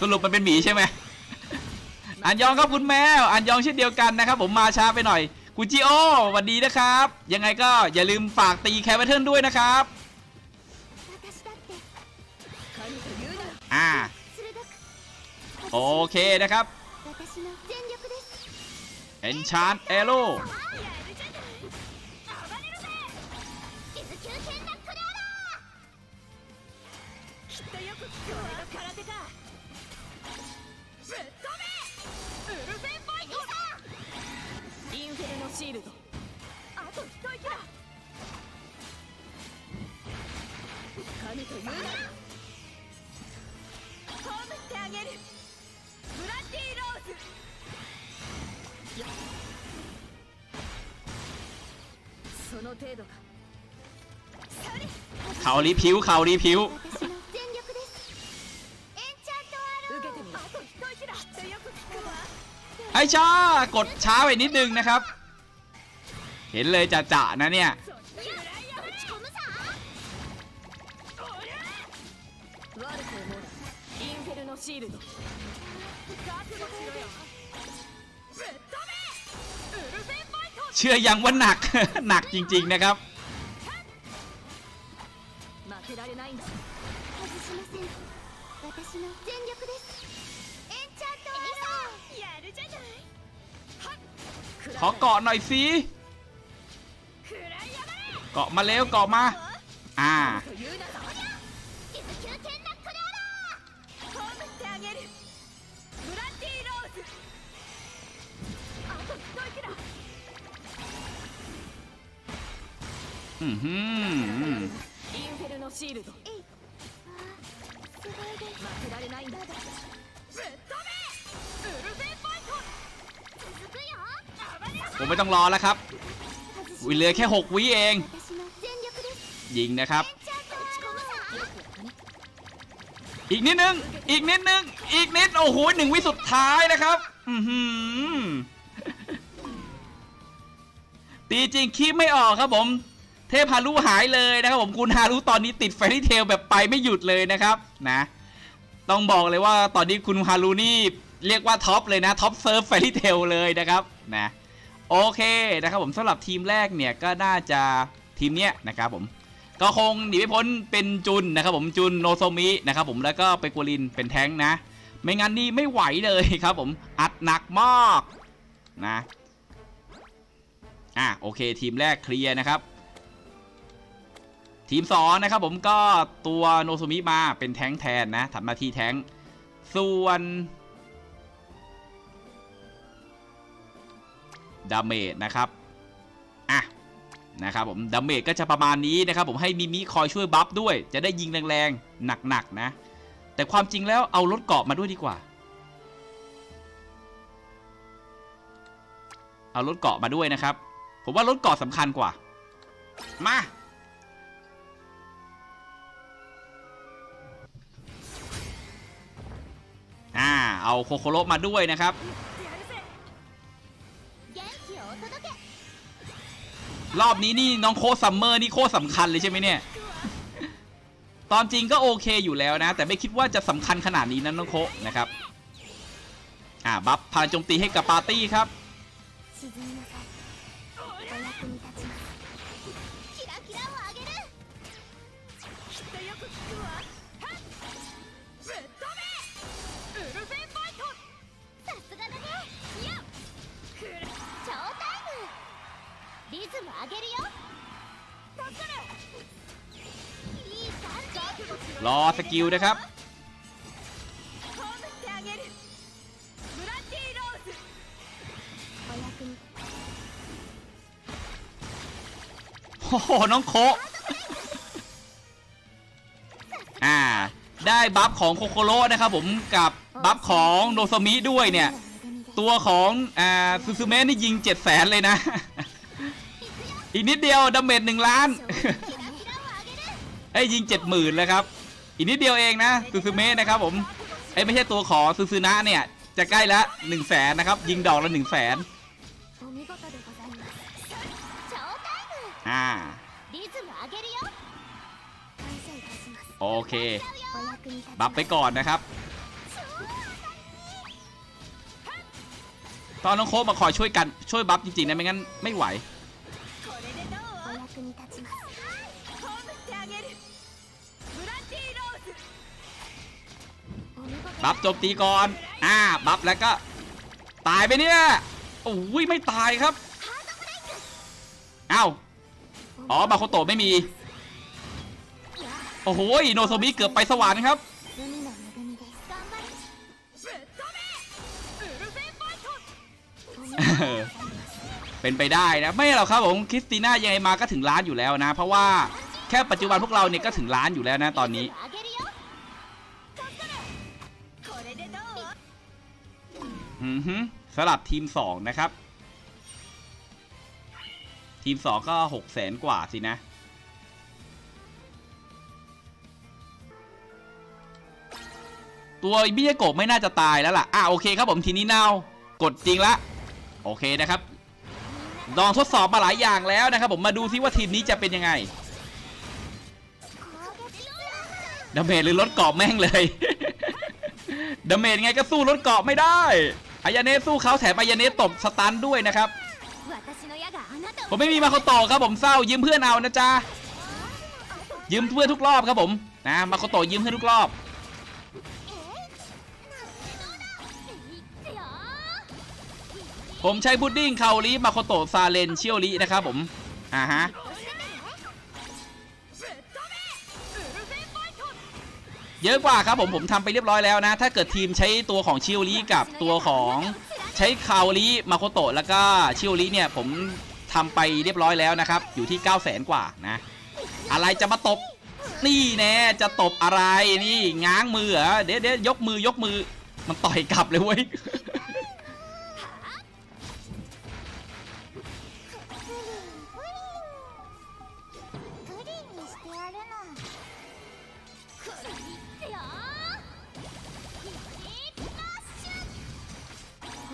สรุปมันเป็นหมีใช่ไหม อันยองครับคุณแมว อันยองเช่นเดียวกันนะครับ ผมมาช้าไปหน่อยคุณจิโอสวัสดีนะครับ ยังไงก็อย่าลืมฝากตีแคปเทิลด้วยนะครับ 私だって 神というな อ่า 鋭く โอเคนะครับ 私の全力です เอนชานเอโร่ やるじゃない暴れるぜディズ級剣ナックルアラきっとよく聞く俺が空手か เขารีพิวเขารีพิวไอ้ชากดช้าไปนิดนึงนะครับ เห็นเลยจะจะนะเนี่ย เชื่อยังว่าหนักหนักจริง ๆนะครับขอเกาะหน่อยสิเกาะมาเร็วเกาะมา อ่า インフェルノシールド負けられないんだぶっ飛べウルゼンファト続くよผมไม่ต้องรอแล้วครับวิเหลือแค่ 6 วิเอง ยิงนะครับ อีกนิดนึง อีกนิดนึง อีกนิด โอ้โหหนึ่งวิสุดท้ายนะครับตีจริงคีบไม่ออกครับผม พฮารุหายเลยนะครับผมคุณฮารุตอนนี้ติดแฟรี่เทลแบบไปไม่หยุดเลยนะครับนะต้องบอกเลยว่าตอนนี้คุณฮารุนี่เรียกว่าท็อปเลยนะท็อปเซิร์ฟแฟรี่เทลเลยนะครับนะโอเคนะครับผมสำหรับทีมแรกเนี่ยก็น่าจะทีมเนี้ยนะครับผมก็คงหนีไม่พ้นเป็นจุนนะครับผมจุนโนโซมินะครับผมแล้วก็ไปกัวลินเป็นแท้งนะ ไม่งั้นนี่ไม่ไหวเลยครับผมอัดหนักมากนะอะโอเคทีมแรกเคลียร์นะครับ ทีมสองนะครับผมก็ตัวโนโซมิมาเป็นแท้งแทนนะทำหน้าที่แท้ง ส่วนดาเมจนะครับ อะ นะครับผมดาเมจก็จะประมาณนี้นะครับผมให้มิมิคอยช่วยบัฟด้วย จะได้ยิงแรงๆ หนักๆนะ แต่ความจริงแล้วเอารถเกาะมาด้วยดีกว่า เอารถเกาะมาด้วยนะครับ ผมว่ารถเกาะสำคัญกว่า มา เอาโคโคโรมาด้วยนะครับ รอบนี้นี่น้องโคซัมเมอร์นี่โคสำคัญเลยใช่ไหมเนี่ย ตอนจริงก็โอเคอยู่แล้วนะ แต่ไม่คิดว่าจะสำคัญขนาดนี้นะน้องโคนะครับ อ่าบัฟพาโจมตีให้กับปาร์ตี้ครับ รอสกิลนะครับ โอ้โห น้องโคอ่า ได้บัฟของโคโคโร่นะครับผมกับบัฟของโนซามิด้วยเนี่ย ตัวของอ่าซูซูเมะนี่ยิงเจ็ดแสนเลยนะ อีกนิดเดียวดาเมจหนึ่งล้านไอ้ยิงเจ็ดหมื่นแลยครับ อีกนิดเดียวเองนะซูซูเมะนะครับผมไอ้ไม่ใช่ตัวขอซูซูนะเนี่ย จะใกล้ละหนึ่งแสนนะครับ ยิงดอกละหนึ่งแสนอ่าโอเค บัฟไปก่อนนะครับ ตอนน้องโคมาคอยช่วยกันช่วยบัฟจริงๆนะไม่งั้นไม่ไหว บัฟจบตีก่อน อ่า บัฟแล้วก็ ตายไปเนี่ย โอ้ยไม่ตายครับ เอ้า อ๋อ บาโคโตไม่มี โอ้โห โนโซมิเกือบไปสวรรค์ครับ เป็นไปได้นะ ไม่หรอกครับผม คริสติน่ายังไงมาก็ถึงร้านอยู่แล้วนะ เพราะว่า แค่ปัจจุบันพวกเราเนี่ยก็ถึงล้านอยู่แล้วนะตอนนี้ อือฮึสลับทีมสองนะครับ ทีมสองก็หกแสนกว่าสินะตัวมิยาโกะไม่น่าจะตายแล้วล่ะ อะโอเคครับผมทีนี้เน่ากดจริงละ โอเคนะครับ ลองทดสอบมาหลายอย่างแล้วนะครับผมมาดูซิว่าทีมนี้จะเป็นยังไง ดาเมจหรือลดเกาะแม่งเลยดาเมจไงก็สู้ลดเกาะไม่ได้อายาเนะสู้เขาแถมอายาเนะตบสตันด้วยนะครับ ผมไม่มีมาโคโตะครับผมเศร้ายืมเพื่อนเอานะจ๊ะยืมเพื่อนทุกรอบครับผมนะมาโคโตะยืมเพื่อนทุกรอบผมใช้พุดดิ้งคาลีมาโคโตะซาเลนเชียวลีนะครับผมอ่าฮะ เยอะกว่าครับผมผมทำไปเรียบร้อยแล้วนะ ถ้าเกิดทีมใช้ตัวของชิโอลีกับตัวของใช้คาวลีมาโคโตะแล้วก็ชิโอลีเนี่ยผมทำไปเรียบร้อยแล้วนะครับ อยู่ที่ 9 0 0 0 0 0 กว่านะ อะไรจะมาตบ นี่แน่จะตบอะไรนี่ง้างมือเหรอเดี๋ยวเดี๋ยวยกมือยกมือ มันต่อยกลับเลยเว้ย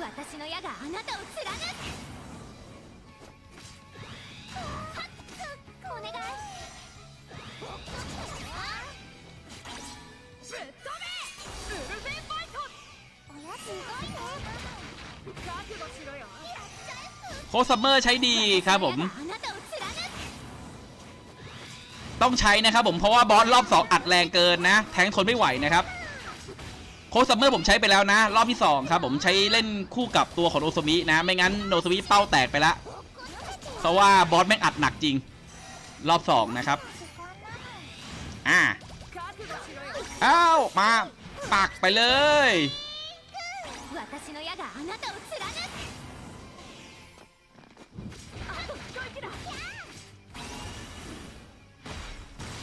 私の矢があなたを貫くはっお願いぶっ飛べウルフェンファイトおやすごいね覚悟しろよ โคซัมเมอร์ใช้ดีครับผม あなたを貫く ต้องใช้นะครับผมเพราะว่าบอสรอบ 2 อัดแรงเกินนะ แทงทนไม่ไหวนะครับ โค้ชซัมเมอร์ผมใช้ไปแล้วนะ รอบที่ 2 ครับ ผมใช้เล่นคู่กับตัวของโนซมินะ ไม่งั้นโนซมิเป้าแตกไปละเพราะว่าบอสแม่งอัดหนักจริง รอบ 2 นะครับ อ่าอ้าว มาปักไปเลย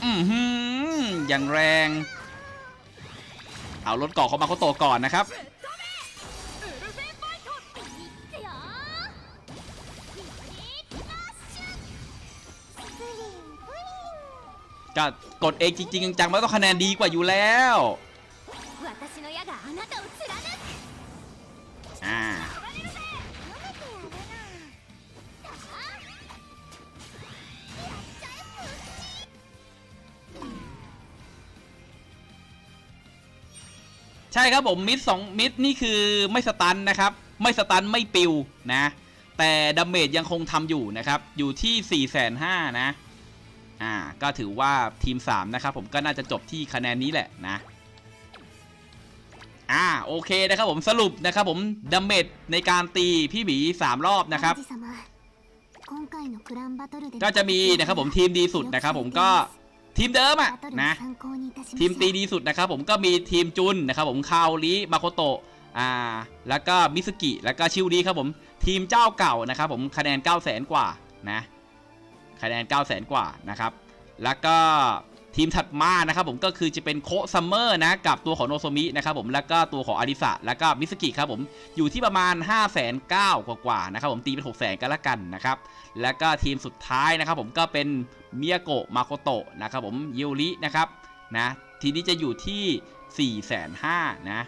อืมยังแรง เอารถเกาะของมาเขาโตก่อนนะครับ ก็กดเองจริงๆจังๆมันต้องคะแนนดีกว่าอยู่แล้ว ช่ครับผมมิดสองมิดนี่คือไม่สตันนะครับ ไม่สตันไม่ปิวนะ แต่ดาเมจยังคงทำอยู่นะครับ อยู่ที่4ี่แสนห้านะอ่าก็ถือว่าทีม 3 นะครับผมก็น่าจะจบที่คะแนนนี้แหละนะอ่าโอเคนะครับผมสรุปนะครับผมดาเมจในการตีพี่หมี3 รอบนะครับ ก็จะมีนะครับผมทีมดีสุดนะครับผมก็ ทีมเดิมอะนะทีมตีดีสุดนะครับผมก็มีทีมจุนนะครับผมคาวลิมาโคโตะอ่าแล้วก็มิสกิแล้วก็ชิวดีครับผมทีมเจ้าเก่านะครับผมคะแนน9 0 0 0 0 0 กว่านะคะแนน 9 0 0 0 0 0 กว่านะครับแล้วก็ ทีมถัดมานะครับผมก็คือจะเป็นโคซัมเมอร์นะกับตัวของโนโซมินะครับผมแล้วก็ตัวของอาริสะแล้วก็มิสกิครับผมอยู่ที่ประมาณ 5 9 0 0 0 0กว่าๆนะครับผมตีเป็น 6 0 0 0 0 0กันละกันนะครับแล้วก็ทีมสุดท้ายนะครับผมก็เป็นเมียโกะมาโคโตะนะครับผมยูรินะครับนะทีนี้จะอยู่ที่4ี่แสนห้านะ